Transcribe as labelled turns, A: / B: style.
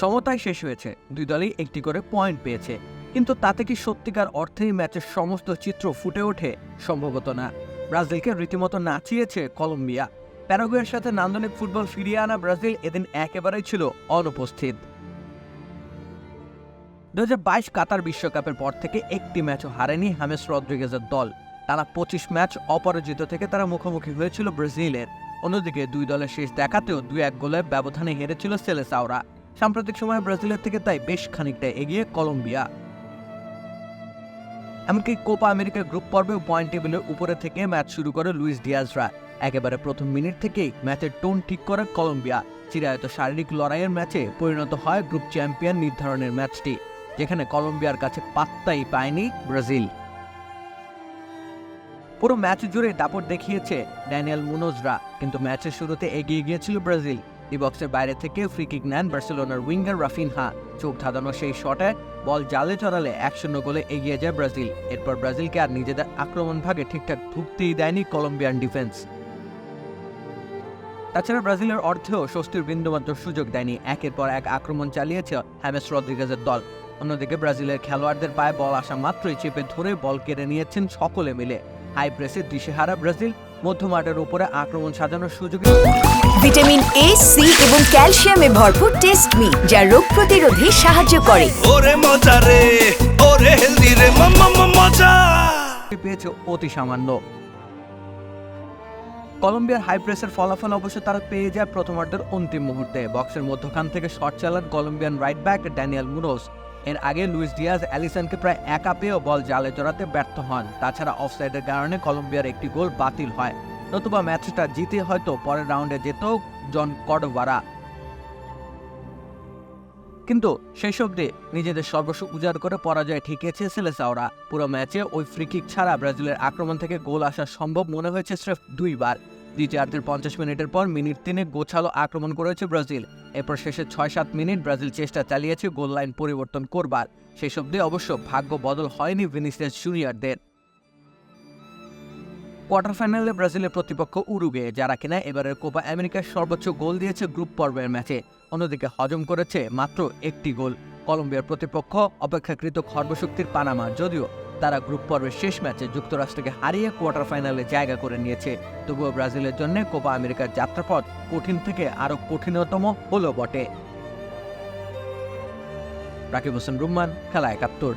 A: সমতায় শেষ হয়েছে। দুই দলই একটি করে পয়েন্ট পেয়েছে। কিন্তু তাতে কি সত্যিকার অর্থেই ম্যাচের সমস্ত চিত্র ফুটে ওঠে? সম্ভবত না। ব্রাজিলকে রীতিমতো নাচিয়েছে কলম্বিয়া। প্যারাগুয়ের সাথে নান্দনিক ফুটবল ফিরিয়ে আনা ব্রাজিল এদিন একেবারেই ছিল অনুপস্থিত। দু বাইশ কাতার বিশ্বকাপের পর থেকে একটি ম্যাচও হারেনি হামেস রদ্রিগেজের দল। টানা পঁচিশ ম্যাচ অপরাজিত থেকে তারা মুখোমুখি হয়েছিল ব্রাজিলের। অন্যদিকে দুই দলের শেষ দেখাতেও দুই এক গোলের ব্যবধানে হেরেছিল সেলেসাওরা। সাম্প্রতিক সময়ে ব্রাজিলের থেকে তাই বেশ খানিকটা এগিয়ে কলম্বিয়া। এমনকি কোপা আমেরিকার গ্রুপ পর্বেও পয়েন্ট টেবিলের উপরে থেকে ম্যাচ শুরু করে লুইস ডিয়াজরা। একেবারে প্রথম মিনিট থেকেই ম্যাচের টোন ঠিক করে কলম্বিয়া। চিরায়ত শারীরিক লড়াইয়ের ম্যাচে পরিণত হয় গ্রুপ চ্যাম্পিয়ন নির্ধারণের ম্যাচটি, যেখানে কলম্বিয়ার কাছে পাত্তাই পায়নি ব্রাজিল। পুরো ম্যাচ জুড়ে দাপট দেখিয়েছে ড্যানিয়েল মুনোজরা, কিন্তু ম্যাচের শুরুতে এগিয়ে গিয়েছিল ব্রাজিল। ডি বক্সের বাইরে থেকে ফ্রি কিক নেন বার্সেলোনার উইঙ্গার রাফিনহা। চোখ ধাঁধানো সেই শটে বল জালে চড়ালে এক শূন্য গোলে এগিয়ে যায় ব্রাজিল। এরপর ব্রাজিলকে আর নিজেদের আক্রমণ ভাগে ঠিকঠাক ঢুকতেই দেয়নি কলম্বিয়ান ডিফেন্স। তাছাড়া ব্রাজিলের অর্থেও স্বস্তির বিন্দুমাত্র সুযোগ দেয়নি। একের পর এক আক্রমণ চালিয়েছে হ্যামেস রদ্রিগেজের দল। অন্যদিকে ব্রাজিলের খেলোয়াড়দের পায়ে বল আসা মাত্রই চেপে ধরে বল কেড়ে নিয়েছেন সকলে মিলে। হাই প্রেসে দিশেহারা ব্রাজিল মধ্যমাঠের উপরে আক্রমণ সাজানোর সুযোগে
B: ভিটামিন এ সি এবং ক্যালসিয়ামে ভরপুর টেস্ট মি যা রোগ প্রতিরোধে সাহায্য করে।
C: ওরে মজা রে ওরে হেলদি রে মাম্মা মজা।
A: পেয়েছে অতি সামান্য। কলম্বিয়ার হাই প্রেসের ফলাফল অবশ্য তারা পেয়ে যায় প্রথমার্ধের অন্তিম মুহূর্তে। বক্সের মধ্যখান থেকে শট চালান Colombian right back Daniel Munoz এর আগে লুইস ডিয়াজ অ্যালিসনকে প্রায় একা পেয়েও বল জালে জড়াতে ব্যর্থ হন। তাছাড়া অফসাইডের কারণে কলম্বিয়ার একটি গোল বাতিল হয়। নতুবা ম্যাচটা জিতে হয়তো পরের রাউন্ডে যেত জন কডভারা কিন্তু শেষ অব্দি নিজেদের সর্বস্ব উজাড় করে পরাজয় ঠেকিয়েছে সেলেসাওরা। পুরো ম্যাচে ওই ফ্রিকিক ছাড়া ব্রাজিলের আক্রমণ থেকে গোল আসা সম্ভব মনে হয়েছে স্রেফ দুইবার। দ্বিতীয়ার্ধের পঞ্চাশ মিনিটের পর মিনিট তিনে গোছালো আক্রমণ করেছে ব্রাজিল। এরপর শেষে ছয় সাত মিনিট ব্রাজিল চেষ্টা চালিয়েছে গোল লাইন পরিবর্তন করবার। শেষ অব্দি অবশ্য ভাগ্য বদল হয়নি ভিনিসিয়াস জুনিয়রদের। কোয়ার্টার ফাইনালে ব্রাজিলের প্রতিপক্ষ উরুগে যারা কিনা এবারের কোপা আমেরিকার সর্বোচ্চ গোল দিয়েছে গ্রুপ পর্বের ম্যাচে। অন্যদিকে হজম করেছে মাত্র একটি গোল। কলম্বিয়ার প্রতিপক্ষ অপেক্ষাকৃত খর্বশক্তির পানামা, যদিও তারা গ্রুপ পর্বের শেষ ম্যাচে যুক্তরাষ্ট্রকে হারিয়ে কোয়ার্টার ফাইনালে জায়গা করে নিয়েছে। তবুও ব্রাজিলের জন্য কোপা আমেরিকার যাত্রাপথ কঠিন থেকে আরও কঠিনতম হলো বটে। রাকিব হোসেন, রুম্মান, খেলা একাত্তর।